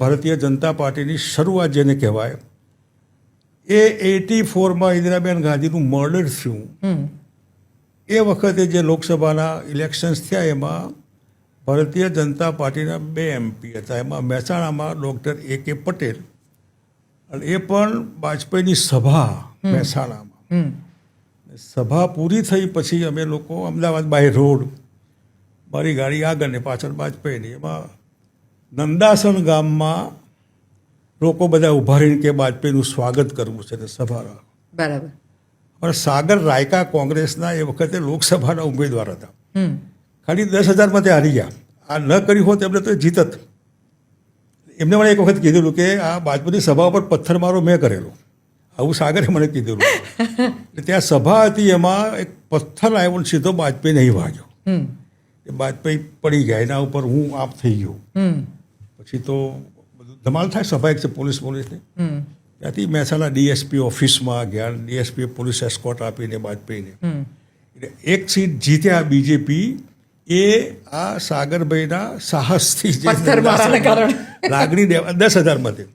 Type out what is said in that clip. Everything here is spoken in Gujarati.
ભારતીય જનતા પાર્ટીની શરૂઆત જેને કહેવાય એ એટી ફોરમાં ઇન્દિરાબેન ગાંધીનું મર્ડર થયું. એ વખતે જે લોકસભાના ઇલેક્શન્સ થયા એમાં ભારતીય જનતા પાર્ટીના બે એમપી હતા. એમાં મહેસાણામાં ડૉક્ટર એ કે પટેલ અને એ પણ વાજપેયીની સભા મહેસાણામાં. સભા પૂરી થઈ પછી અમે લોકો અમદાવાદ બાય રોડ મારી ગાડી આગળ ને પાછળ વાજપેયીની એમાં નંદાસન ગામમાં લોકો બધા ઊભા રહીને કે વાજપેયીનું સ્વાગત કરવું છે ને સભા બરાબર. પણ સાગર રાયકા કોંગ્રેસના એ વખતે લોકસભાના ઉમેદવાર હતા. ખાલી દસ હજારમાં તે હારી ગયા. આ ન કર્યું હોત એમને તો જીતત. એમને મને એક વખત કીધેલું કે આ ભાજપની સભા ઉપર પથ્થરમારો મેં કરેલો. આવું સાગરે મને કીધેલું. એટલે ત્યાં સભા હતી એમાં એક પથ્થર આવ્યો સીધો બાજપેયી નહીં વાગ્યો. એ બાજપેયી પડી ગયા. એના ઉપર હું આપ થઈ ગયો. પછી તો બધું ધમાલ થાય સ્વાભાવિક છે પોલીસ પોલીસની. ત્યાંથી મહેસાણા ડીએસપી ઓફિસમાં ગયા ડીએસપીએ પોલીસ એસ્કોટ આપીને વાજપેયીને એટલે એક સીટ જીત્યા બીજેપી એ આ સાગરભાઈના સાહસથી લાગણી દેવા દસ હજારમાંથી